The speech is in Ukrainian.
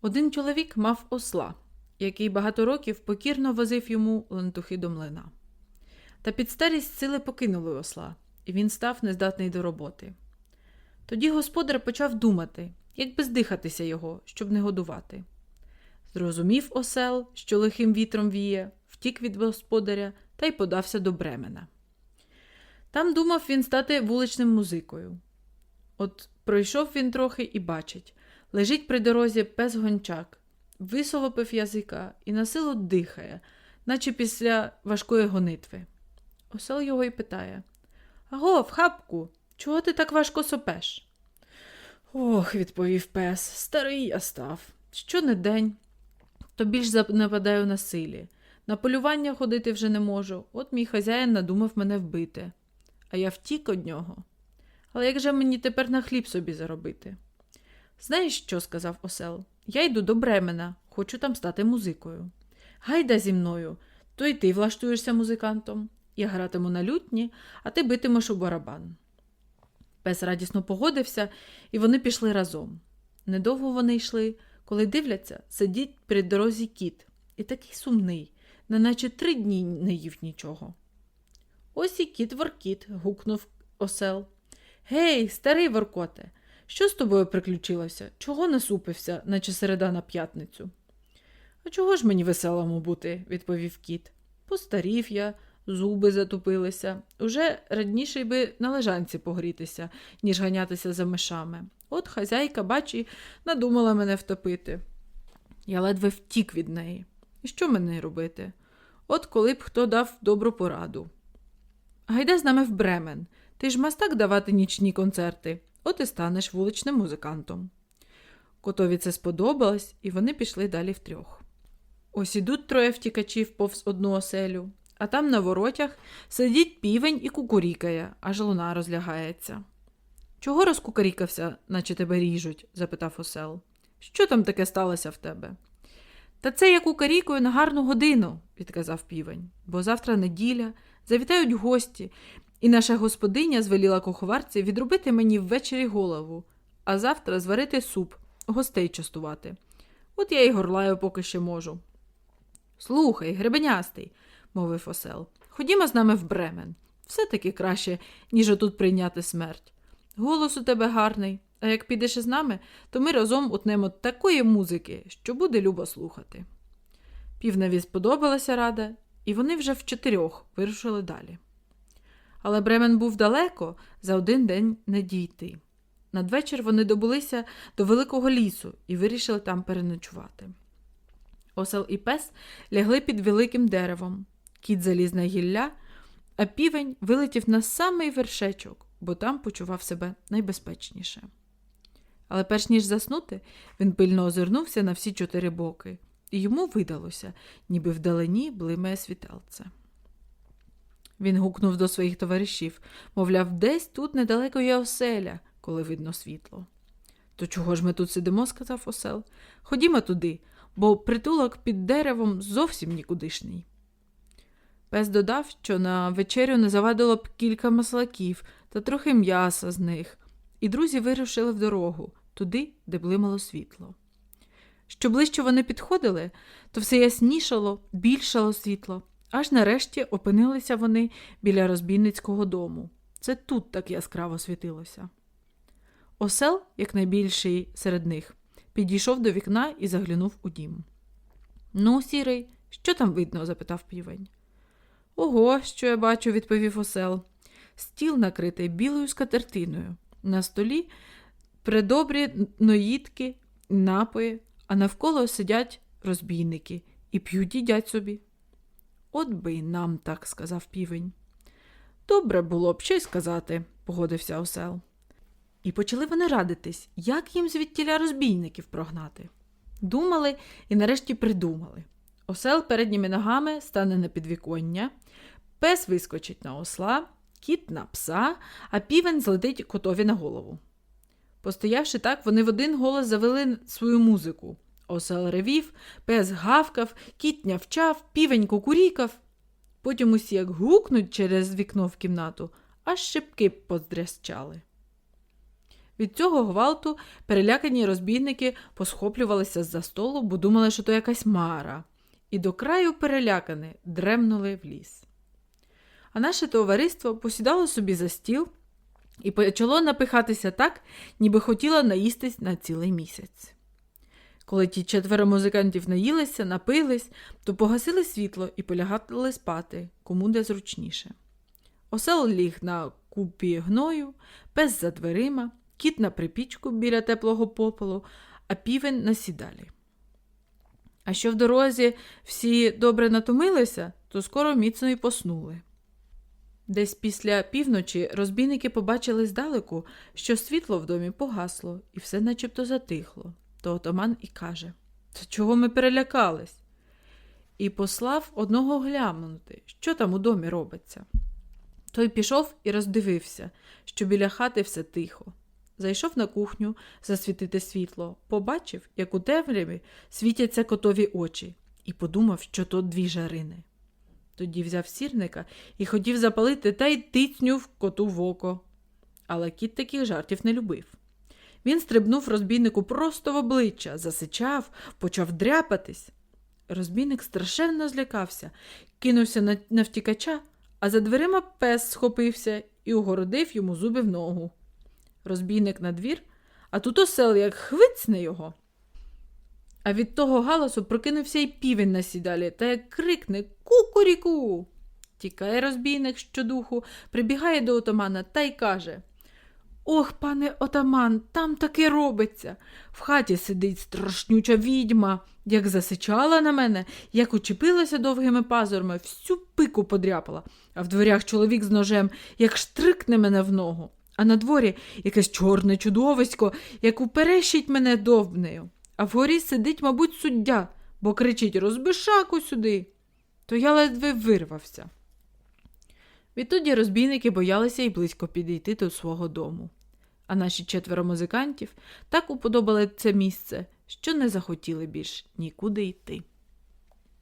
Один чоловік мав осла, який багато років покірно возив йому лантухи до млина. Та під старість сили покинули осла, і він став нездатний до роботи. Тоді господар почав думати, як би здихатися його, щоб не годувати. Зрозумів осел, що лихим вітром віє, втік від господаря та й подався до Бремена. Там думав він стати вуличним музикою. От пройшов він трохи і бачить лежить при дорозі пес гончак, висолопив язика і насилу дихає, наче після важкої гонитви. Осел його й питає Аго, в хапку, чого ти так важко сопеш? Ох, відповів пес, старий я став. Що не день, то більш нападаю на силі. На полювання ходити вже не можу, от мій хазяїн надумав мене вбити, а я втік од нього. Але як же мені тепер на хліб собі заробити? Знаєш що? сказав осел. Я йду до Бремена, хочу там стати музикою. Гайда зі мною, то й ти влаштуєшся музикантом. Я гратиму на лютні, а ти битимеш у барабан. Пес радісно погодився, і вони пішли разом. Недовго вони йшли, коли дивляться, сидить при дорозі кіт, і такий сумний, неначе три дні не їв нічого. Ось і кіт воркіт, гукнув осел. Гей, старий воркоте, що з тобою приключилося? Чого насупився, наче середа на п'ятницю? А чого ж мені веселому бути, відповів кіт. Постарів я, зуби затупилися. Уже радніше би на лежанці погрітися, ніж ганятися за мишами. От хазяйка, бачі, надумала мене втопити. Я ледве втік від неї. І що мені робити? От коли б хто дав добру пораду. Гайда з нами в Бремен. Ти ж мастак давати нічні концерти, от і станеш вуличним музикантом. Котові це сподобалось, і вони пішли далі втрьох. Ось ідуть троє втікачів повз одну оселю, а там на воротях сидить півень і кукурікає, аж луна розлягається. Чого розкукарікався, наче тебе ріжуть? запитав осел. Що там таке сталося в тебе? Та це я кукарікую на гарну годину, відказав півень, бо завтра неділя, завітають гості, і наша господиня звеліла куховарці відробити мені ввечері голову, а завтра зварити суп, гостей частувати. От я й горлаю поки ще можу. Слухай, гребенястий, мовив осел, ходімо з нами в Бремен. Все таки краще, ніж отут прийняти смерть. Голос у тебе гарний, а як підеш із нами, то ми разом утнемо такої музики, що буде любо слухати. Півневі сподобалася рада, і вони вже в чотирьох вирушили далі. Але Бремен був далеко, за один день не дійти. Надвечір вони добулися до великого лісу і вирішили там переночувати. Осел і пес лягли під великим деревом, кіт заліз на гілля, а півень вилетів на самий вершечок, бо там почував себе найбезпечніше. Але перш ніж заснути, він пильно озирнувся на всі чотири боки, і йому видалося, ніби вдалині блимає світелце. Він гукнув до своїх товаришів, мовляв, десь тут недалеко є оселя, коли видно світло. То чого ж ми тут сидимо? сказав осел. Ходімо туди, бо притулок під деревом зовсім нікудишній. Пес додав, що на вечерю не завадило б кілька маслаків та трохи м'яса з них, і друзі вирушили в дорогу, туди, де блимало світло. Що ближче вони підходили, то все яснішало, більшало світло, аж нарешті опинилися вони біля розбійницького дому. Це тут так яскраво світилося. Осел, як найбільший серед них, підійшов до вікна і заглянув у дім. Ну, сірий, що там видно? запитав півень. Ого, що я бачу, відповів осел. Стіл накритий білою скатертиною. На столі придобрі ноїдки, напої, а навколо сидять розбійники і п'ють їдять собі. От би й нам так, сказав півень. Добре було б щось сказати, погодився осел. І почали вони радитись, як їм звідтіля розбійників прогнати. Думали і нарешті придумали. Осел передніми ногами стане на підвіконня, пес вискочить на осла, кіт на пса, а півень злетить котові на голову. Постоявши так, вони в один голос завели свою музику. Осел ревів, пес гавкав, кіт нявчав, півень кукурікав. Потім усі як гукнуть через вікно в кімнату, аж шибки поздрясчали. Від цього гвалту перелякані розбійники посхоплювалися з-за столу, бо думали, що то якась мара, і до краю перелякані дремнули в ліс. А наше товариство посідало собі за стіл і почало напихатися так, ніби хотіло наїстись на цілий місяць. Коли ті четверо музикантів наїлися, напились, то погасили світло і полягали спати, кому де зручніше. Осел ліг на купі гною, пес за дверима, кіт на припічку біля теплого попелу, а півень на сідалі. А що в дорозі всі добре натомилися, то скоро міцно й поснули. Десь після півночі розбійники побачили здалеку, що світло в домі погасло, і все начебто затихло. То отаман і каже Та чого ми перелякались? І послав одного глянути, що там у домі робиться. Той пішов і роздивився, що біля хати все тихо. Зайшов на кухню засвітити світло, побачив, як у темряві світяться котові очі, і подумав, що то дві жарини. Тоді взяв сірника і хотів запалити та й тицнюв коту в око. Але кіт таких жартів не любив. Він стрибнув розбійнику просто в обличчя, засичав, почав дряпатись. Розбійник страшенно злякався, кинувся на, на втікача, а за дверима пес схопився і угородив йому зуби в ногу. Розбійник на двір, а тут осел як хвицне його. А від того галасу прокинувся й півень на сідалі та як крикне Кукуріку. Тікає розбійник щодуху, прибігає до отамана та й каже Ох, пане отаман, там таке робиться. В хаті сидить страшнюча відьма, як засичала на мене, як учепилася довгими пазурами, всю пику подряпала, а в дверях чоловік з ножем, як штрикне мене в ногу, а на дворі якесь чорне чудовисько, як уперещить мене довбнею. А вгорі сидить, мабуть, суддя, бо кричить Розбишаку сюди. То я ледве вирвався. Відтоді розбійники боялися й близько підійти до свого дому. А наші четверо музикантів так уподобали це місце, що не захотіли більш нікуди йти.